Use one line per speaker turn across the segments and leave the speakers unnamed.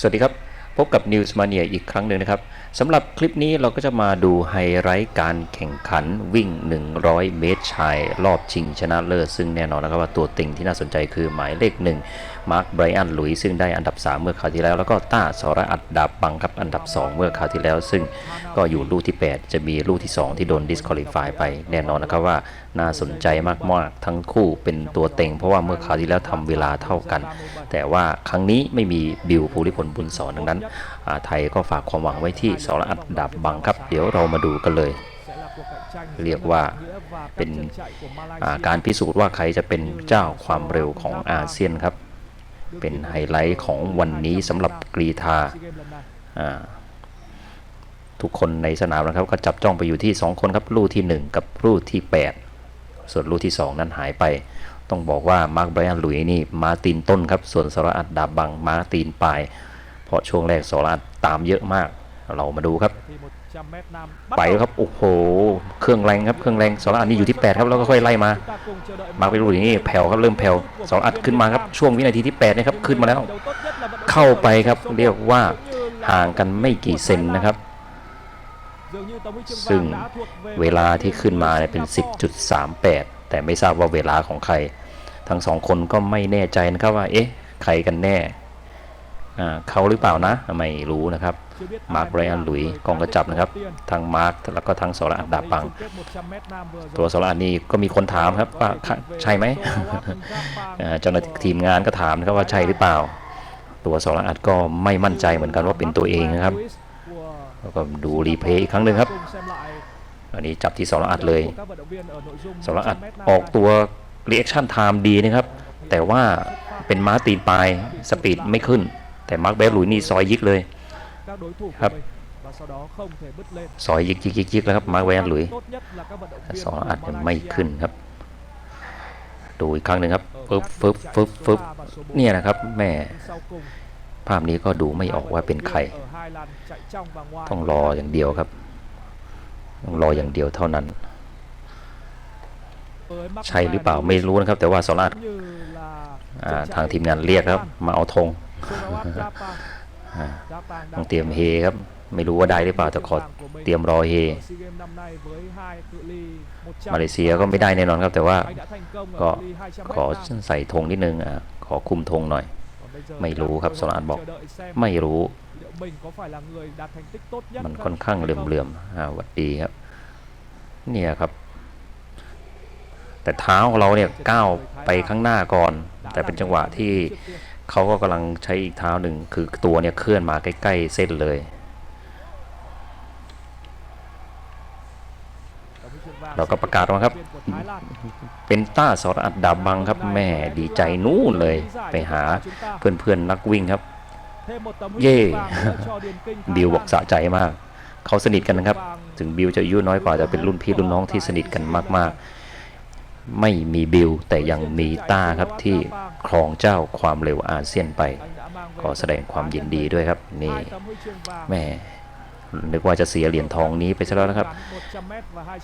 สวัสดีครับ พบกับ News Mania อีกครั้งหนึ่งนะครับสำหรับคลิปนี้เราก็จะมาดูไฮไลท์การแข่งขันวิ่ง 100 เมตรชาย รอบชิงชนะเลิศซึ่งแน่นอนนะครับว่าตัวเต็งที่น่าสนใจคือหมายเลข 1 มาร์คไบรอันหลุยซึ่งได้อันดับ 3 เมื่อคราวที่แล้ว แล้วก็ต้าสรอัดดาบบังครับอันดับ 2 เมื่อคราวที่แล้ว ซึ่งก็อยู่ลูกที่ 8 จะมีลูกที่ 2 ที่โดน disqualify ไปแน่นอนนะครับว่าน่าสนใจมากๆทั้งคู่เป็นตัวเต็งเพราะว่าเมื่อคราวที่แล้วทำเวลาเท่ากัน แต่ว่าครั้งนี้ไม่มีบิวภูริพลบุญสอนดังนั้นไทยก็ฝากความหวังไว้ที่สรอัดดาบบังครับ เดี๋ยวเรามาดูกันเลย เรียกว่าเป็นการพิสูจน์ว่าใครจะเป็นเจ้าความเร็วของอาเซียนครับ เป็นไฮไลท์ของวันนี้สำหรับกรีธาทุกคนในสนามนะครับก็จับจ้องไปอยู่ที่ 2 คนครับลูกที่ 1 กับลูกที่ 8 ส่วนลูกที่ 2 นั้นหายไป ต้องบอกว่ามาร์คไบรอันหลุยนี่มาตีนต้นครับ ส่วนสระอัดดาบบังมาตีนปลาย เพราะช่วงแรกสระอัดตามเยอะมาก เรามาดูครับ ไปครับโอ้โหเครื่องแรงครับเครื่องแรงสระอัดนี่อยู่ที่ 8 ครับแล้วก็ค่อยไล่มา มาร์คไบรอันหลุยนี่แผ่วครับเริ่มแผ่วสระอัดขึ้นมาครับช่วงวินาทีที่8นี่ครับขึ้นมาแล้ว เข้าไปครับเรียกว่าห่างกันไม่กี่เซนนะครับซึ่งเวลาที่ขึ้นมาเนี่ยเป็น 10.38 แต่ไม่ทราบว่าเวลาของใคร ทั้งสองคนก็ไม่แน่ใจนะครับว่า เอ๊ะ ใครกันแน่อ่า เขาหรือเปล่านะ ไม่รู้นะครับ มาร์คไบรอันหลุยกองกระจับนะครับ ทางมาร์คแล้วก็ทางสระอัดดาบบัง ตัวสระอัดนี่ก็มีคนถามครับว่าใช่ไหมอ่าเจ้าหน้าที่ทีมงานก็ถามนะครับว่าใช่หรือเปล่า ตัวสระอัดก็ไม่มั่นใจเหมือนกันว่าเป็นตัวเองนะครับแล้วก็ดูรีเพลย์อีกครั้งหนึ่งครับ อันนี้จับที่สระอัดเลยสระอัดออกตัว reaction time ดีนะครับ แต่ว่าเป็นม้าตีนปลายสปีดไม่ขึ้น แต่มาร์คเบฟหลุยนี่ซอยยิกเลยครับซอยยิกยิกยิกยิกแล้วครับมาร์คเบฟหลุยสระอัดยังไม่ขึ้นครับ ดูอีกครั้งหนึ่งครับฟึบฟึบฟึบฟึบเนี่ยนะครับแม่ภาพนี้ก็ดูไม่ออกว่าเป็นใคร ต้องรออย่างเดียวครับ ต้องรออย่างเดียวเท่านั้น ใช่หรือเปล่าไม่รู้นะครับ แต่ว่าสลัดอ่าทางทีมงานเรียกครับ มาเอาธงอ่า ต้องเตรียมเฮครับ ไม่รู้ว่าได้หรือเปล่าแต่ขอเตรียมรอเฮ มาเลเซียก็ไม่ได้แน่นอนครับ แต่ว่าก็ขอใส่ธงนิดนึงอะขอคุมธงหน่อย ไม่รู้ครับสลัดบอก ไม่รู้ มันค่อนข้างเหลื่อมๆอ่าวัดดีครับ เนี่ยครับแต่เท้าของเราเนี่ยก้าวไปข้างหน้าก่อน แต่เป็นจังหวะที่ เขาก็กำลังใช้อีกเท้าหนึ่งคือตัวเนี่ยเคลื่อนมาใกล้ ๆ เส้นเลย เราก็ประกาศมาครับ เป็นต้าสรอัดดาบบังครับแม่ดีใจนู่นเลยไปหาเพื่อนๆนักวิ่งครับ เย่บิวบอกสะใจมาก เขาสนิทกันนะครับ ถึงบิวจะอายุน้อยกว่าแต่เป็นรุ่นพี่รุ่นน้องที่สนิทกันมากๆ ไม่มีบิวแต่ยังมีต้าครับที่ครองเจ้าความเร็วอาเซียนไปขอแสดงความยินดีด้วยครับนี่แม่นึกว่าจะเสียเหรียญทองนี้ไปซะแล้วนะครับ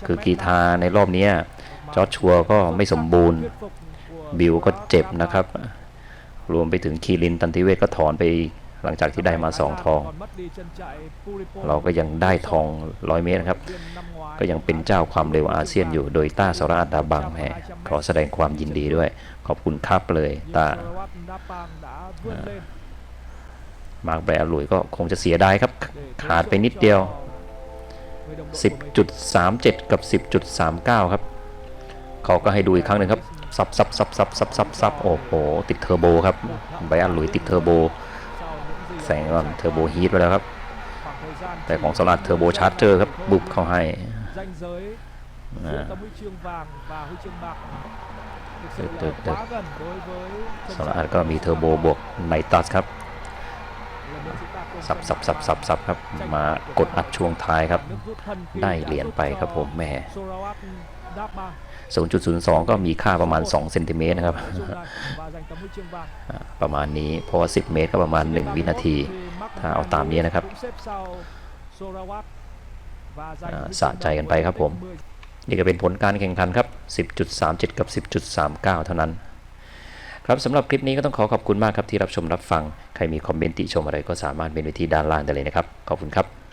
คือกีทาในรอบนี้จอร์ชัวก็ไม่สมบูรณ์ บิวก็เจ็บนะครับ รวมไปถึงคีรินตันติเวศก็ถอนไป หลังจากที่ได้มาสองทอง เราก็ยังได้ทองร้อยเมตรครับ ก็ยังเป็นเจ้าความเร็วอาเซียนอยู่โดยต้าสราอัดดาบังแหมขอแสดงความยินดีด้วย ขอบคุณครับเลยต้ามาร์คแบร์หลุยก็คงจะเสียดายครับ ขาดไปนิดเดียว 10.37 กับ 10.39 ครับ เขาก็ให้ดูอีกครั้งหนึ่งครับ ซับซับซับซับซับซับซับโอ้โห ติดเทอร์โบครับ ไบอันหลุยติดเทอร์โบ แสงก่อนเทอร์โบฮีทไปแล้วครับ แต่ของสลัดเทอร์โบชาร์เจอร์ครับบุบเข้าให้
danh giới
À.
giữa tấm huy chương vàng và huy chương bạc thực sự
Được,
là
được,
quá gần đối với
สลัดก็มีเทอร์โบบวกไนตัสครับ สับ
xem
สับสับสับสับครับมากดอัดช่วงท้ายครับ
nước rút thân khi
ได้
đã
เหรียญ
giúp
ไปครับ
cho
ผมแหม่
Sorawat Dapa
0.02 ก็มีค่าประมาณ2เซนติเมตรนะครับ
ở chung này và giành tấm huy chương vàng
อ่าประมาณนี้เพราะว่า 10 เมตรก็ประมาณ 1 วินาที ถ้าเอาตามนี้นะครับ
cũng xếp sau Sorawat và giành
อ่า
huy
สะ
chương
ใจ
vàng
กันไป
với
ครับผม
10
นี่ก็เป็นผลการแข่งขันครับ 10.37 กับ 10.39 เท่านั้น ครับสำหรับคลิปนี้ก็ต้องขอขอบคุณมากครับที่รับชมรับฟัง ใครมีคอมเมนต์ติชมอะไรก็สามารถเมนไว้ที่ด้านล่างได้เลยนะครับ ขอบคุณครับ